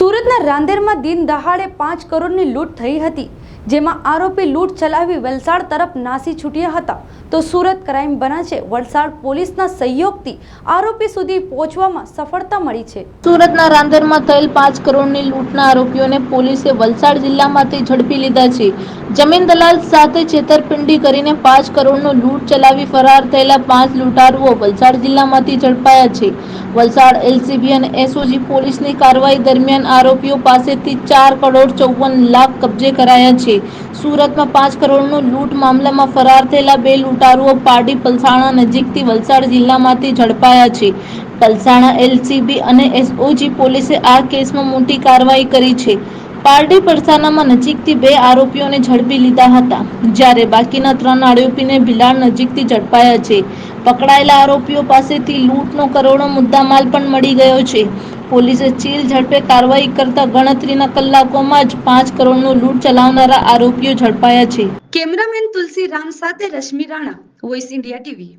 સુરતના રાંદેરમાં દિન દહાડે પાંચ કરોડની લૂંટ થઈ હતી, જેમાં આરોપી લૂંટ ચલાવી વલસાડ તરફ નાસી છૂટ્યા હતા. તો સુરત ક્રાઇમ બ્રાન્ચે વલસાડ પોલીસના સહયોગથી આરોપી સુધી પહોંચવામાં સફળતા મળી છે. સુરતના રાંદેરમાં થયેલ પાંચ કરોડની લૂંટના આરોપીઓને પોલીસે વલસાડ જિલ્લામાંથી ઝડપી લીધા છે. જમીન દલાલ સાથે છેતરપિંડી કરીને પાંચ કરોડનો લૂંટ ચલાવી ફરાર થયેલા પાંચ લૂંટારુઓ વલસાડ જિલ્લામાંથી ઝડપાયા છે. વલસાડ એલસીબી અને એસઓજી પોલીસની કાર્યવાહી દરમિયાન આરોપીઓ પાસેથી ચાર કરોડ ચોવન લાખ કબજે કરાયા છે. સુરતમાં પાંચ કરોડનો લૂંટ મામલામાં ફરાર થયેલા બે લૂંટારુઓ પારડી પલસાણા નજીકથી વલસાડ જિલ્લામાંથી ઝડપાયા છે. પલસાણા એલસીબી અને એસઓજી પોલીસે આ કેસમાં મોટી કાર્યવાહી કરી છે. પારડી પરસાનામાં નજીકથી બે આરોપીઓને ઝડપી લીધા હતા, જ્યારે બાકીના ત્રણ આરોપીને ભિલાડ નજીકથી ઝડપાયા છે. પકડાયેલા આરોપીઓ પાસેથી લૂંટનો કરોડો મુદ્દામાલ પણ મળી ગયો છે. પોલીસે ચીલ ઝડપે કાર્યવાહી કરતા ગણતરીના કલાકોમાં જ પાંચ કરોડનો લૂંટ ચલાવનારા આરોપીઓ ઝડપાયા છે. કેમેરામેન તુલસી રામ સાથે Rashmi Rana, voice India TV.